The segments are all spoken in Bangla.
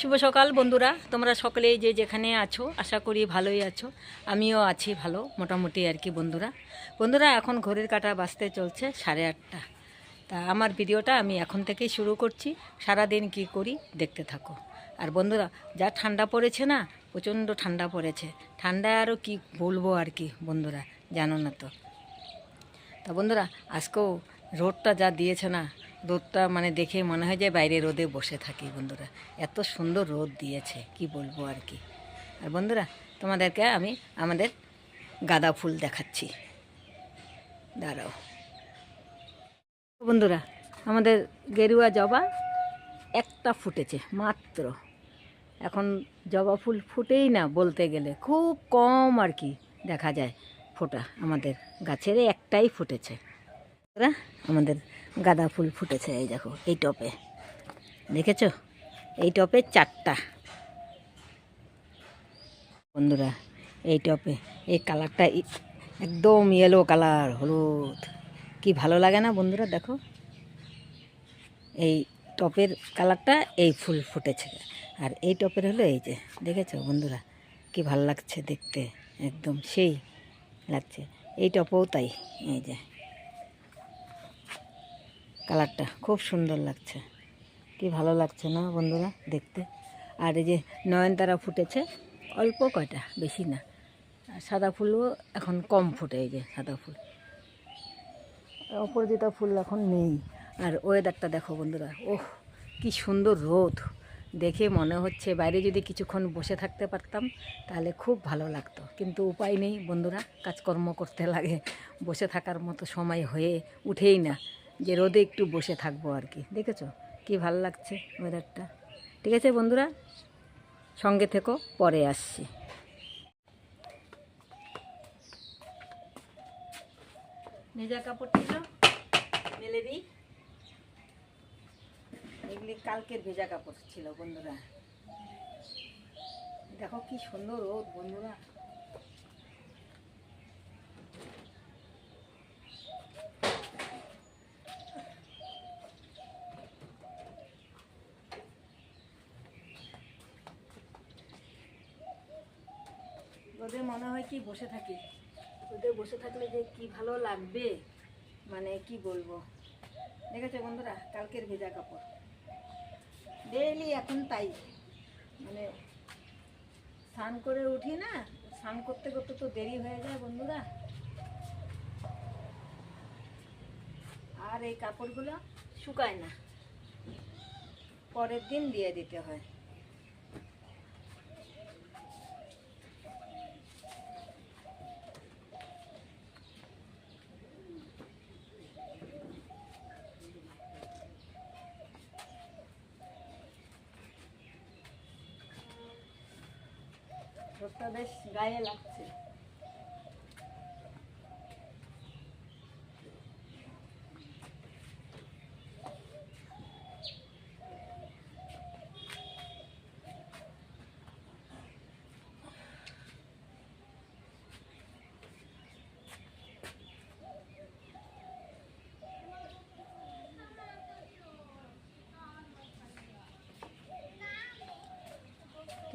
শুভ সকাল বন্ধুরা। তোমরা সকলেই যে যেখানে আছো, আশা করি ভালোই আছো। আমিও আছি ভালো, মোটামুটি আর কি বন্ধুরা। বন্ধুরা, এখন ঘড়ির কাটা বাজতে চলছে সাড়ে আটটা। তা আমার ভিডিওটা আমি এখন থেকেই শুরু করছি। সারা দিন কি করি দেখতে থাকো। আর বন্ধুরা, যা ঠান্ডা পড়েছে না, প্রচণ্ড ঠান্ডা পড়েছে। ঠান্ডায় আরও কি বলব আর কি বন্ধুরা, জানো না তো। তা বন্ধুরা, আজকেও রোডটা যা দিয়েছে না রোদটা মানে দেখে মনে হয় যে বাইরে রোদে বসে থাকি বন্ধুরা। এত সুন্দর রোদ দিয়েছে, কি বলব আর কি। আর বন্ধুরা, তোমাদেরকে আমি আমাদের গাঁদা ফুল দেখাচ্ছি। দাঁড়াও। বন্ধুরা, আমাদের গেরুয়া জবা একটা ফুটেছে, মাত্র। এখন জবা ফুল ফুটেই না বলতে গেলে, খুব কম আর কি দেখা যায় ফোটা। আমাদের গাছের একটাই ফুটেছে। আমাদের গাঁদা ফুল ফুটেছে এই দেখো, এই টপে। দেখেছ? এই টপে চারটা। বন্ধুরা, এই টপে, এই কালারটা একদম ইয়েলো কালার, হলুদ। কি ভালো লাগে না বন্ধুরা, দেখো? এই টপের কালারটা এই ফুল ফুটেছে। আর এই টপের হলো এই যে, দেখেছ বন্ধুরা? কি ভালো লাগছে দেখতে, একদম সেই লাগছে। এই টপও তাই, এই যে। কালারটা খুব সুন্দর লাগছে। কি ভালো লাগছে না বন্ধুরা দেখতে? আর এই যে নয়নতারা ফুটেছে, অল্প কয়টা, বেশি না। সাদা ফুলও এখন কম ফুটে এই যে সাদা ফুল। অপরাজিতা ফুল এখন নেই। আর ওয়েদারটা দেখো বন্ধুরা, ওহ, কি সুন্দর রোদ। দেখে মনে হচ্ছে বাইরে যদি কিছুক্ষণ বসে থাকতে পারতাম, তাহলে খুব ভালো লাগতো। কিন্তু উপায় নেই বন্ধুরা, কাজকর্ম করতে লাগে। বসে থাকার মতো সময় হয়ে উঠেই না। যে রোদে একটু বসে থাকব আর কি। দেখেছ? কি ভালো লাগছে ওয়েদারটা ঠিক আছে বন্ধুরা? সঙ্গে থেকো, পরে আসছি। ভেজা কাপড় ছিল মেলে দিই। এগুলি কালকের ভেজা কাপড় ছিল বন্ধুরা। দেখো কি সুন্দর রোদ বন্ধুরা রোদে মনে হয় কি বসে থাকি। ওদের বসে থাকলে যে কি ভালো লাগবে মানে কি বলব। দেখেছ বন্ধুরা, কালকের ভেজা কাপড়। ডেইলি এখন তাই। মানে স্নান করে উঠি না, স্নান করতে করতে তো দেরি হয়ে যায় বন্ধুরা। আর এই কাপড়গুলো শুকায় না। পরের দিন দিয়ে দিতে হয়। রোদটা বেশ গায়ে লাগছে।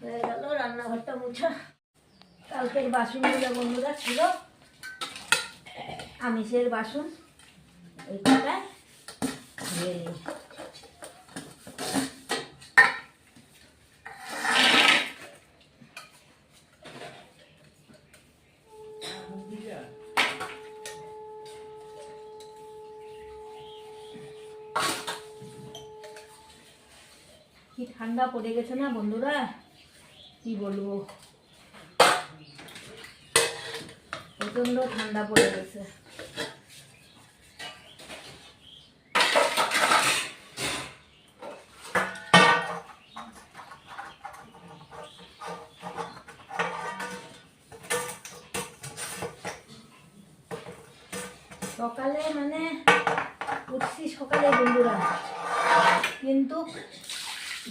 হয়ে গেল রান্নাঘরটা মুছা। কালকের বাসনগুলো বন্ধুরা ছিল আমিষের বাসন ওই ঠান্ডা পড়ে গেছে না বন্ধুরা? কি বলব? প্রচণ্ড ঠান্ডা পড়ে গেছে সকালে মানে উঠছি সকালে বন্ধুরা কিন্তু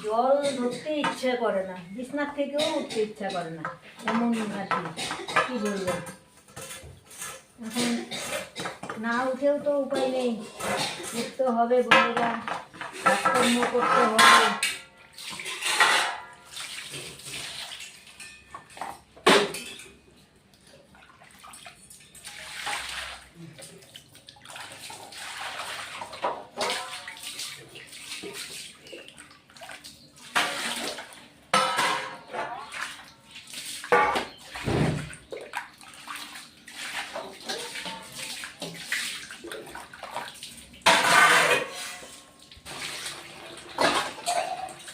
জল ধরতে ইচ্ছে করে না। বিছনার থেকেও উঠতে ইচ্ছা করে না। এমন আর কি বলব? এখন না উঠেও তো উপায় নেই। উঠতে হবে বলে বন্ধুরা কর্ম করতে হবে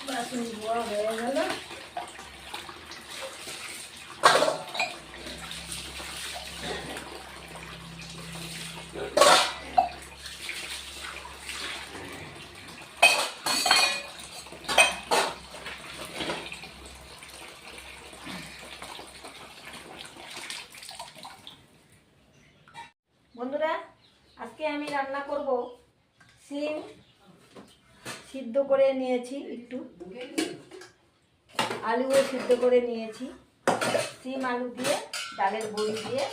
বাসন ধোয়া হয়ে গেল বন্ধুরা আজকে আমি রান্না করব সিম সিদ্ধ করে নিয়েছি একটু। আলুও সিদ্ধ করে নিয়েছি। সিম আলু দিয়ে ডালের বড়ি দিয়ে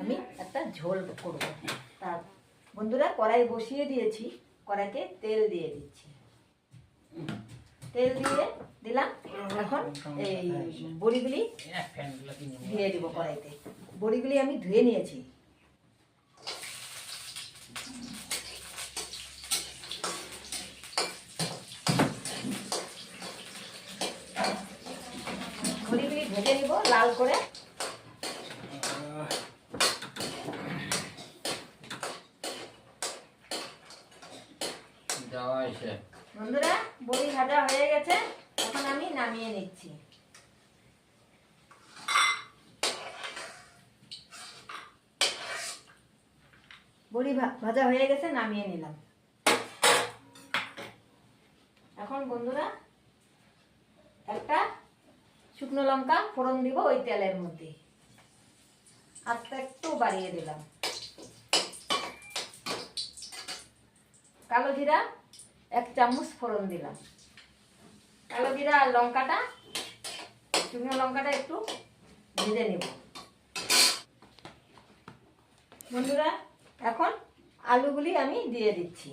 আমি একটা ঝোল করব। তা বন্ধুরা কড়াই বসিয়ে দিয়েছি কড়াইতে তেল দিয়ে দিচ্ছি। তেল দিয়ে দিলাম এখন এই বড়িগুলি দিয়ে দিব কড়াইতে। বড়িগুলি আমি ধুয়ে নিয়েছি বড়িগুলি ভেজে নিব লাল করে। বন্ধুরা বড়ি ভাজা হয়ে গেছে এখন আমি নামিয়ে নিচ্ছি। বড়ি ভাজা হয়ে গেছে নামিয়ে নিলাম। এখন বন্ধুরা একটা শুকনো লঙ্কা ফোড়ন দিব ওই তেলের মধ্যে। আস্তে একটু বাড়িয়ে দিলাম। কালো জিরা এক চামচ ফোড়ন দিলাম। কালো জিরা আর লঙ্কাটা, শুকনো লঙ্কাটা একটু ভেজে নেব। বন্ধুরা, এখন আলুগুলি আমি দিয়ে দিচ্ছি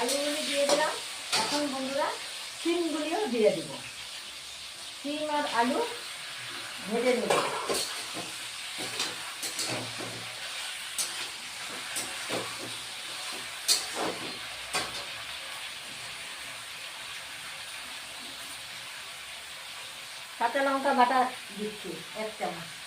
আলুগুলি দিয়ে দিলাম এখন বন্ধুরা সিমগুলিও দিয়ে দিব। সিম আর আলু ভেজে নেব। কাঁচা লঙ্কা বাটা দিচ্ছি এক চামচ।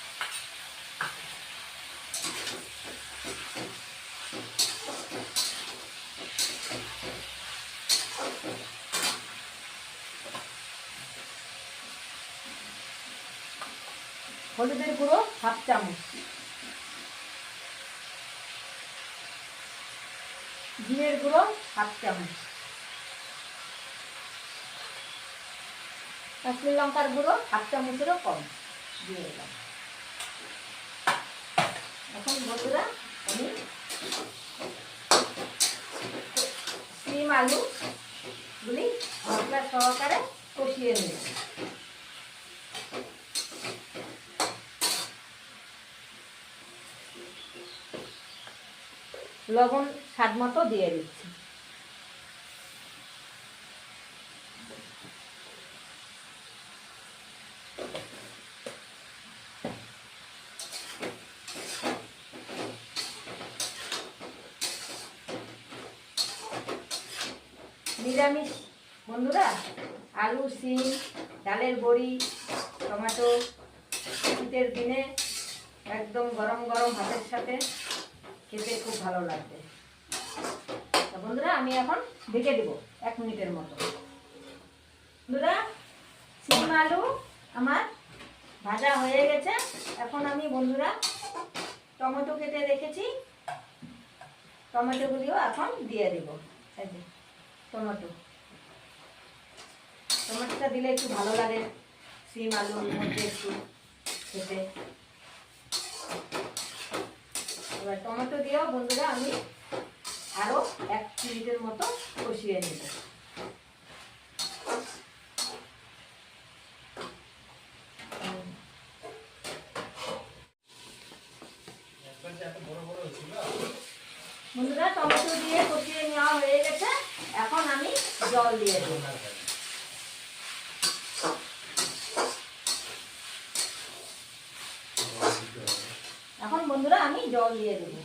হলুদের গুঁড়ো হাফ চামচ। জিরের গুঁড়ো হাফ চামচ। কাশ্মীর লঙ্কার গুঁড়ো হাফ চামচেরও কম। দিয়ে দিলাম। এখন বন্ধুরা আমি সিম আলু গুলি মশলা সহকারে কষিয়ে নিয়েছি লবণ স্বাদ মতো দিয়ে দিচ্ছি। নিরামিষ, বন্ধুরা? আলু সিম ডালের বড়ি, টমেটো, শীতের দিনে একদম গরম গরম ভাতের সাথে খেতে খুব ভালো লাগবে। বন্ধুরা, আমি এখন ঢেকে দেবো এক মিনিটের মতো। বন্ধুরা সিম আলু আমার ভাজা হয়ে গেছে। এখন আমি বন্ধুরা টমেটো কেটে রেখেছি। টমেটোগুলিও এখন দিয়ে দেবো। টমেটো। টমেটোটা দিলে একটু ভালো লাগে সিম আলুর মধ্যে একটু খেতে। এবার টমেটো দিয়েও বন্ধুরা আমি আরও এক মিনিটের মতো কষিয়ে নেব। বন্ধুরা, টমেটো দিয়ে কষিয়ে নেওয়া হয়ে গেছে। এখন আমি জল দিয়ে দেবো এখন বন্ধুরা আমি জল দিয়ে দেবো।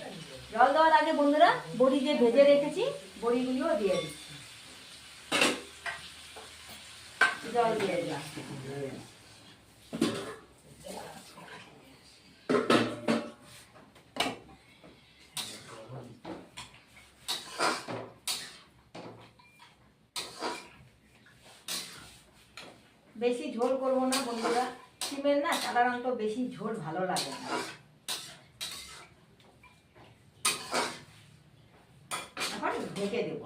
জল দেওয়ার আগে বন্ধুরা বড়ি যে ভেজে রেখেছি, বড়িগুলিও দিয়ে দিচ্ছি। জল দিয়ে দিলাম। বেশি ঝোল করব না বন্ধুরা। সিমের না সাধারণত বেশি ঝোল ভালো লাগে না এখন ঢেকে দেব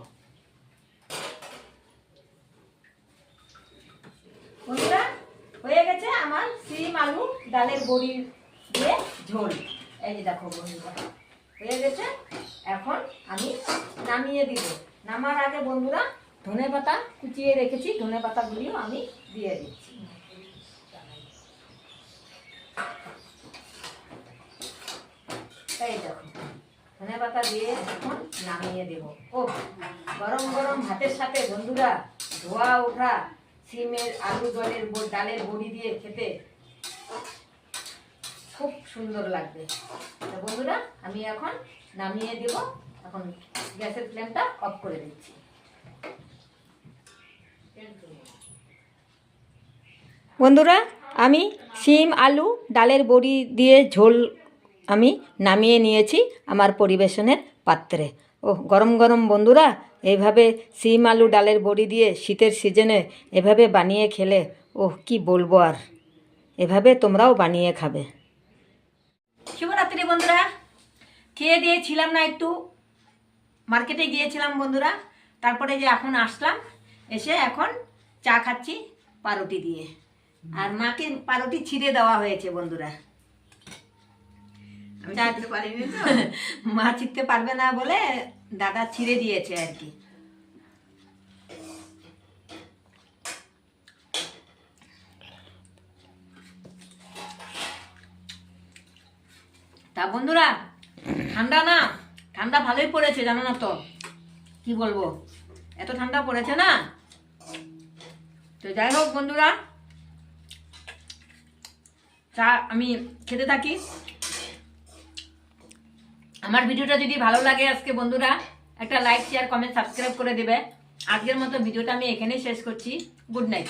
বন্ধুরা হয়ে গেছে আমার সিম, আলু, ডালের বড়ি দিয়ে ঝোল। এই যে দেখো বন্ধুরা, হয়ে গেছে। এখন আমি নামিয়ে দিব। নামার আগে বন্ধুরা, ধনে পাতা কুচিয়ে রেখেছি, ধনে পাতাগুলিও আমি দিয়ে দিচ্ছি। এই দেখো, ধনে পাতা দিয়ে এখন নামিয়ে দেব। ও গরম গরম ভাতের সাথে বন্ধুরা, ধোয়া ওঠা, সিমের আলু, জলের ডালের বড়ি দিয়ে খেতে খুব সুন্দর লাগবে। বন্ধুরা, আমি এখন নামিয়ে দেব। এখন গ্যাসের ফ্লেমটা অফ করে দিচ্ছি। বন্ধুরা, আমি শিম, আলু, ডালের বড়ি দিয়ে ঝোল আমি নামিয়ে নিয়েছি আমার পরিবেশনের পাত্রে। ও গরম গরম বন্ধুরা এইভাবে শিম, আলু, ডালের বড়ি দিয়ে শীতের সিজনে এভাবে বানিয়ে খেলে ও কি বলব আর। এভাবে তোমরাও বানিয়ে খাবে। শুভরাত্রি বন্ধুরা। খেয়ে দিয়েছিলাম না একটু। মার্কেটে গিয়েছিলাম বন্ধুরা। তারপরে যে এখন আসলাম এসে এখন চা খাচ্ছি পাউরুটি দিয়ে। আর মাকে পাউরুটি ছিঁড়ে দেওয়া হয়েছে বন্ধুরা। মা চিনতে পারবে না বলে দাদা ছিঁড়ে দিয়েছে আর কি। তা বন্ধুরা, ঠান্ডা না? ঠান্ডা ভালোই পড়েছে, জানো না তো? কি বলব? এত ঠান্ডা পড়েছে না? তো যাই হোক বন্ধুরা, চা আমি খেতে থাকি। আমার ভিডিওটা যদি ভালো লাগে আজকে বন্ধুরা, একটা লাইক শেয়ার কমেন্ট সাবস্ক্রাইব করে দেবে। আজকের মতো ভিডিওটা আমি এখানেই শেষ করছি। Good night